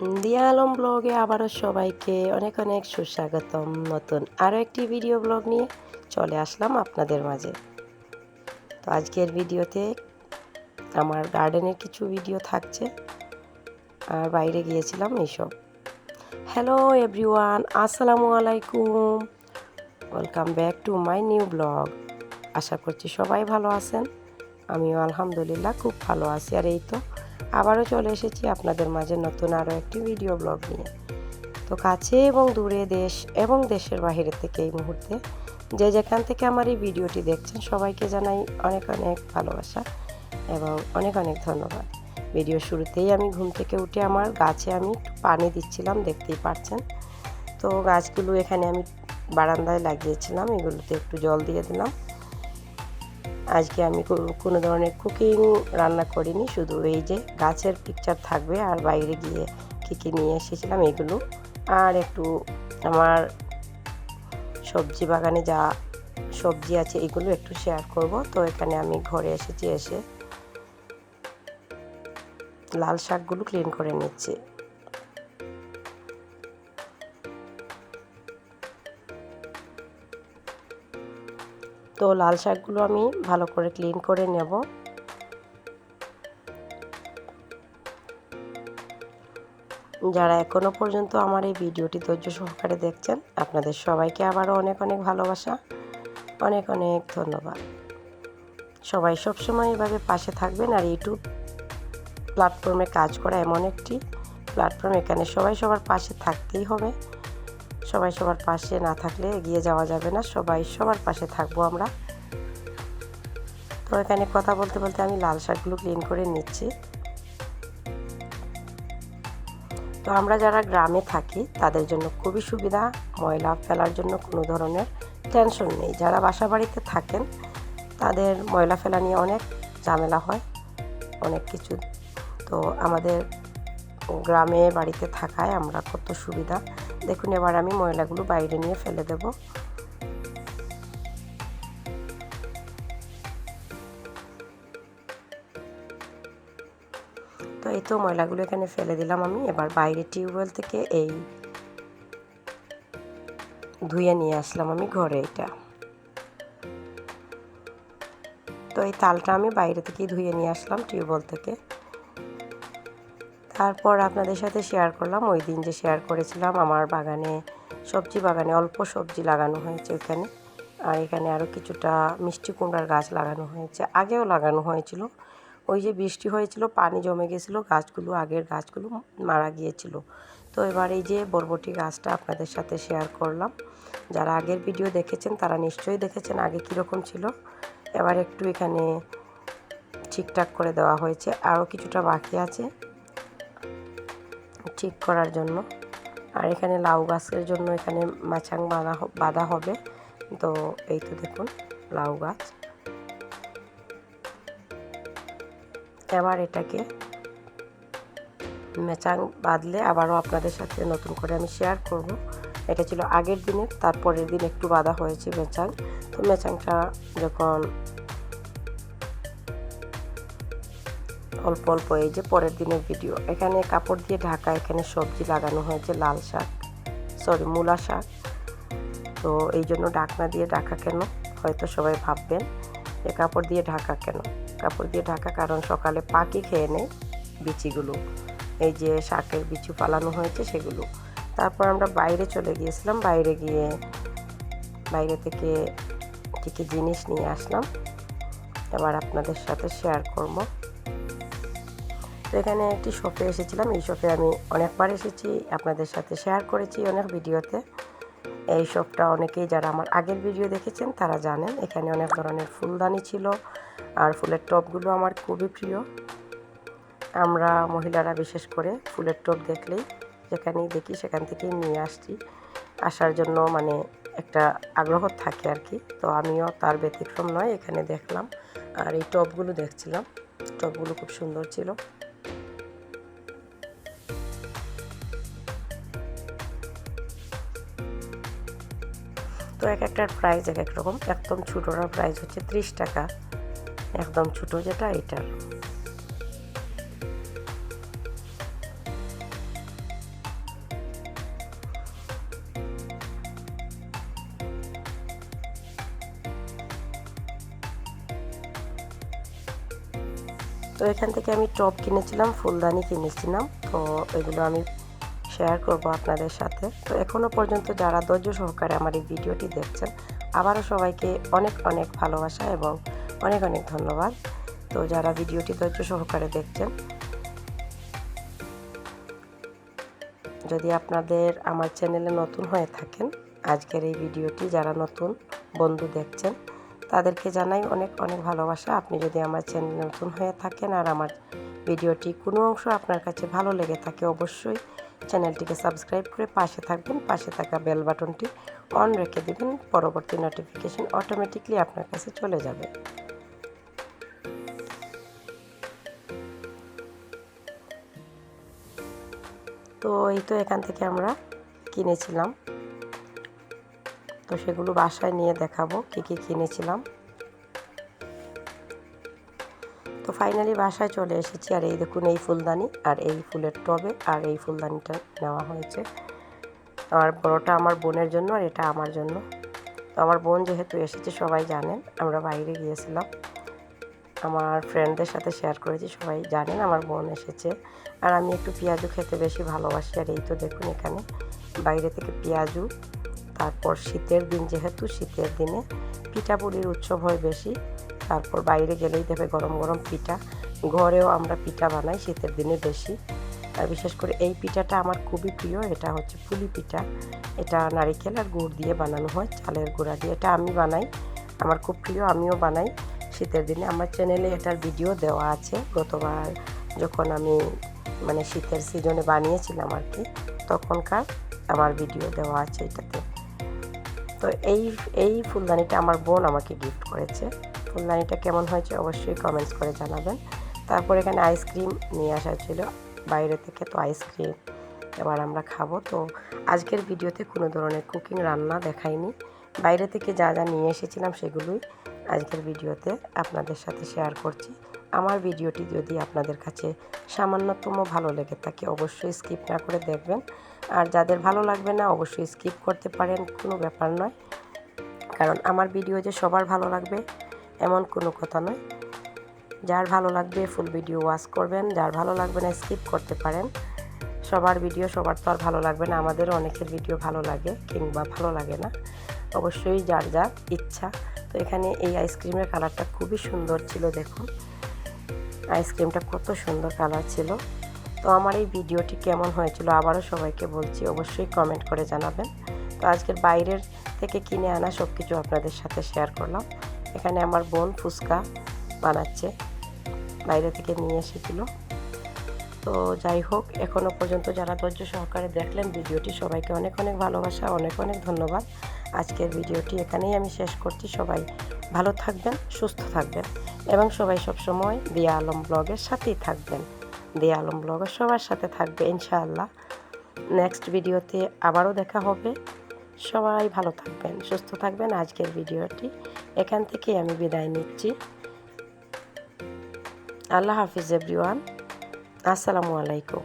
দিয়া আলম ব্লগে আবারও সবাইকে অনেক অনেক সুস্বাগতম নতুন আরও একটি ভিডিও ব্লগ নিয়ে চলে আসলাম আপনাদের মাঝে। তো আজকের ভিডিওতে আমার গার্ডেনের কিছু ভিডিও থাকছে আর বাইরে গিয়েছিলাম এইসব। হ্যালো এভরিওয়ান, আসসালামু আলাইকুম। Welcome back to my new blog. আশা করছি সবাই ভালো আছেন। আমিও আলহামদুলিল্লাহ খুব ভালো আছি। আর এই তো আবারও চলে এসেছি আপনাদের মাঝে নতুন আরও একটি ভিডিও ব্লগ নিয়ে। তো কাছে এবং দূরে দেশ এবং দেশের বাইরে থেকে এই মুহূর্তে যে যেখান থেকে আমার এই ভিডিওটি দেখছেন, সবাইকে জানাই অনেক অনেক ভালোবাসা এবং অনেক অনেক ধন্যবাদ। ভিডিও শুরুতেই আমি ঘুম থেকে উঠে আমার গাছে আমি পানি দিচ্ছিলাম, দেখতেই পাচ্ছেন তো গাছগুলো এখানে আমি বারান্দায় লাগিয়েছিলাম, এগুলোতে একটু জল দিয়ে দিলাম। আজকে আমি কোনো ধরনের কুকিং রান্না করিনি, শুধু এই যে গাছের পিকচার থাকবে আর বাইরে গিয়ে কী কী নিয়ে এসেছিলাম এগুলো। আর একটু আমার সবজি বাগানে যা সবজি আছে এগুলো একটু শেয়ার করব। তো এখানে আমি ঘরে এসেছি এসে লাল শাকগুলো ক্লিন করে নিচ্ছি। তো লাল শাকগুলো আমি ভালো করে ক্লিন করে নেব। যারা এখনও পর্যন্ত আমার এই ভিডিওটি ধৈর্য সহকারে দেখছেন, আপনাদের সবাইকে আবারও অনেক অনেক ভালোবাসা, অনেক অনেক ধন্যবাদ। সবাই সবসময় এভাবে পাশে থাকবেন আর ইউটিউব প্ল্যাটফর্মে কাজ করা এমন একটি প্ল্যাটফর্ম এখানে সবাই সবার পাশে থাকতেই হবে। সবাই সবার পাশে না থাকলে এগিয়ে যাওয়া যাবে না, সবাই সবার পাশে থাকব আমরা। তো এখানে কথা বলতে বলতে আমি লাল শাকগুলো ক্লিন করে নিচ্ছি। তো আমরা যারা গ্রামে থাকি, তাদের জন্য খুবই সুবিধা, ময়লা ফেলার জন্য কোনো ধরনের টেনশন নেই। যারা বাসা বাড়িতে থাকেন, তাদের ময়লা ফেলা নিয়ে অনেক ঝামেলা হয়, অনেক কিছু। তো আমাদের গ্রামে বাড়িতে থাকায় আমরা কত সুবিধা। দেখুন, এবার আমি ময়লাগুলো বাইরে নিয়ে ফেলে দেব। তো এই তো ময়লাগুলো এখানে ফেলে দিলাম আমি। এবার বাইরে টিউবওয়েল থেকে এই ধুয়ে নিয়ে আসলাম আমি ঘরে এটা। তো এই তালটা আমি বাইরে থেকেই ধুয়ে নিয়ে আসলাম টিউবওয়েল থেকে। তারপর আপনাদের সাথে শেয়ার করলাম। ওই দিন যে শেয়ার করেছিলাম, আমার বাগানে, সবজি বাগানে অল্প সবজি লাগানো হয়েছে ওইখানে আর এখানে আরও কিছুটা মিষ্টি কুমড়ার গাছ লাগানো হয়েছে। আগেও লাগানো হয়েছিল। ওই যে বৃষ্টি হয়েছিল, পানি জমে গেছিল, গাছগুলো, আগের গাছগুলো মারা গিয়েছিল। তো এবার এই যে বরবটি গাছটা আপনাদের সাথে শেয়ার করলাম। যারা আগের ভিডিও দেখেছেন, তারা নিশ্চয়ই দেখেছেন আগে কীরকম ছিল। এবার একটু এখানে ঠিকঠাক করে দেওয়া হয়েছে। আরও কিছুটা বাকি আছে। ঠিক করার জন্য। আর এখানে লাউ গাছের জন্য এখানে মাছাং বাঁধা বাঁধা হবে। তো এই তো দেখুন লাউ গাছ। এবার এটাকে মেচাং বাঁধলে আবারও আপনাদের সাথে নতুন করে আমি শেয়ার করব। এটা ছিল আগের দিনের, তারপরের দিন একটু বাঁধা হয়েছে মেচাং তো মেচাংটা যখন অল্প অল্প এই যে পরের দিনের ভিডিও এখানে কাপড় দিয়ে ঢাকা এখানে সবজি লাগানো হয়েছে, লাল শাক সরি মূলা শাক। তো এই জন্য ডাকনা দিয়ে ঢাকা কেন? হয়তো সবাই ভাববেন যে কাপড় দিয়ে ঢাকা কেন? কাপড় দিয়ে ঢাকা কারণ সকালে পাখি খেয়ে নেয় বিচিগুলো। এই যে শাকের বিচু পালানো হয়েছে সেগুলো। তারপর আমরা বাইরে চলে গিয়েছিলাম, বাইরে গিয়ে বাইরে থেকে কী কী জিনিস নিয়ে আসলাম, এবার আপনাদের সাথে শেয়ার করব। তো এখানে একটি শপে এসেছিলাম। এই শপে আমি অনেকবার এসেছি, আপনাদের সাথে শেয়ার করেছি অনেক ভিডিওতে। এই শপটা অনেকেই যারা আমার আগের ভিডিও দেখেছেন, তারা জানেন, এখানে অনেক ধরনের ফুলদানি ছিল আর ফুলের টপগুলো আমার খুবই প্রিয়। আমরা মহিলারা বিশেষ করে ফুলের টপ দেখলেই যেখানেই দেখি সেখান থেকেই নিয়ে আসছি। আসার জন্য মানে একটা আগ্রহ থাকে আর কি। তো আমিও তার ব্যতিক্রম নয়, এখানে দেখলাম। আর এই টপগুলো দেখছিলাম। টপগুলো খুব সুন্দর ছিল। তো এক একটার প্রাইস এক এক রকম। একদম ছোটোটার প্রাইস হচ্ছে ত্রিশ টাকা। একদম ছোটো যেটা, এটা। তো এখান থেকে আমি টপ কিনেছিলাম, ফুলদানি কিনেছিলাম। তো এগুলো আমি শেয়ার করব আপনাদের সাথে। তো এখনও পর্যন্ত যারা ধৈর্য সহকারে আমার এই ভিডিওটি দেখছেন, আবারও সবাইকে অনেক অনেক ভালোবাসা এবং অনেক অনেক ধন্যবাদ। তো যারা ভিডিওটি ধৈর্য সহকারে দেখছেন, যদি আপনাদের আমার চ্যানেলে নতুন হয়ে থাকেন, আজকের এই ভিডিওটি যারা নতুন বন্ধু দেখছেন, তাদেরকে জানাই অনেক অনেক ভালোবাসা। আপনি যদি আমার চ্যানেলে নতুন হয়ে থাকেন আর আমার ভিডিওটি কোনো অংশ আপনার কাছে ভালো লেগে থাকে, অবশ্যই চ্যানেলটিকে সাবস্ক্রাইব করে পাশে থাকবেন, পাশে থাকা বেল বাটনটি অন রেখে দেবেন, পরবর্তী নোটিফিকেশন অটোমেটিকলি আপনার কাছে চলে যাবে। তো এই তো এখান থেকে আমরা কিনেছিলাম। তো সেগুলো বাসায় নিয়ে দেখাবো কী কী কিনেছিলাম। ফাইনালি বাসায় চলে এসেছি। আর এই দেখুন, এই ফুলদানি আর এই ফুলের টবে আর এই ফুলদানিটা নেওয়া হয়েছে। আর বড়টা আমার বোনের জন্য আর এটা আমার জন্য। আমার বোন যেহেতু এসেছে, সবাই জানেন, আমরা বাইরে গিয়েছিলাম। আমার ফ্রেন্ডদের সাথে শেয়ার করেছি, সবাই জানেন আমার বোন এসেছে। আর আমি একটু পেঁয়াজু খেতে বেশি ভালোবাসি। আর এই তো দেখুন এখানে, বাইরে থেকে পেঁয়াজু, তারপর শীতের দিন, যেহেতু শীতের দিনে পিঠাপুলির উৎসব হয় বেশি তারপর বাইরে গেলেই দেবে গরম গরম পিঠা। ঘরেও আমরা পিঠা বানাই, শীতের দিনে বেশি। আর বিশেষ করে এই পিঠাটা আমার খুবই প্রিয়, এটা হচ্ছে পুলি পিঠা। এটা নারিকেল আর গুড় দিয়ে বানানো হয়, চালের গুঁড়া দিয়ে। এটা আমি বানাই, আমার খুব প্রিয়, আমিও বানাই। শীতের দিনে আমার চ্যানেলে এটার ভিডিও দেওয়া আছে। গতবার যখন আমি মানে শীতের সিজনে বানিয়েছিলাম আর কি, তখনকার আমার ভিডিও দেওয়া আছে এটাতে। তো এই এই ফুলদানিটা আমার বোন আমাকে গিফট করেছে। ফুলদানিটা কেমন হয়েছে অবশ্যই কমেন্টস করে জানাবেন। তারপর এখানে আইসক্রিম নিয়ে আসা ছিল, বাইরে থেকে তো আইসক্রিম এবার আমরা খাব। তো আজকের ভিডিওতে কোনো ধরনের কুকিং রান্না দেখাইনি। বাইরে থেকে যা যা নিয়ে এসেছিলাম সেগুলোই আজকের ভিডিওতে আপনাদের সাথে শেয়ার করছি। আমার ভিডিওটি যদি আপনাদের কাছে সামান্যতম ভালো লেগে থাকে, অবশ্যই স্কিপ না করে দেখবেন। আর যাদের ভালো লাগবে না, অবশ্যই স্কিপ করতে পারেন, কোনো ব্যাপার নয়। কারণ আমার ভিডিও যে সবার ভালো লাগবে এমন কোনো কথা নয়। যার ভালো লাগবে ফুল ভিডিও ওয়াচ করবেন, যার ভালো লাগবে না স্কিপ করতে পারেন। সবার ভিডিও সবার তো আর ভালো লাগবে না, আমাদেরও অনেকের ভিডিও ভালো লাগে কিংবা ভালো লাগে না। অবশ্যই যার যার ইচ্ছা। তো এখানে এই আইসক্রিমের কালারটা খুবই সুন্দর ছিল, দেখুন। আইসক্রিমটা কত সুন্দর কালার ছিল। তো আমার এই ভিডিওটি কেমন হয়েছিল আবারও সবাইকে বলছি, অবশ্যই কমেন্ট করে জানাবেন। তো আজকের বাইরের থেকে কিনে আনা সব কিছু আপনাদের সাথে শেয়ার করলাম। এখানে আমার বোন ফুচকা বানাচ্ছে, বাইরে থেকে নিয়ে এসেছিল। তো যাই হোক এখনও পর্যন্ত যারা ধৈর্য সহকারে দেখলেন ভিডিওটি, সবাইকে অনেক অনেক ভালোবাসা, অনেক অনেক ধন্যবাদ। আজকের ভিডিওটি এখানেই আমি শেষ করছি। সবাই ভালো থাকবেন, সুস্থ থাকবেন এবং সবাই সবসময় দিয়া আলম ব্লগের সাথেই থাকবেন। দিয়া আলম ব্লগের সবার সাথে থাকবে ইনশাআল্লাহ। নেক্সট ভিডিওতে আবারও দেখা হবে। সবাই ভালো থাকবেন, সুস্থ থাকবেন। আজকের ভিডিওটি এখান থেকেই আমি বিদায় নিচ্ছি। আল্লাহ হাফিজ, এভরিওয়ান। আসসালামু আলাইকুম।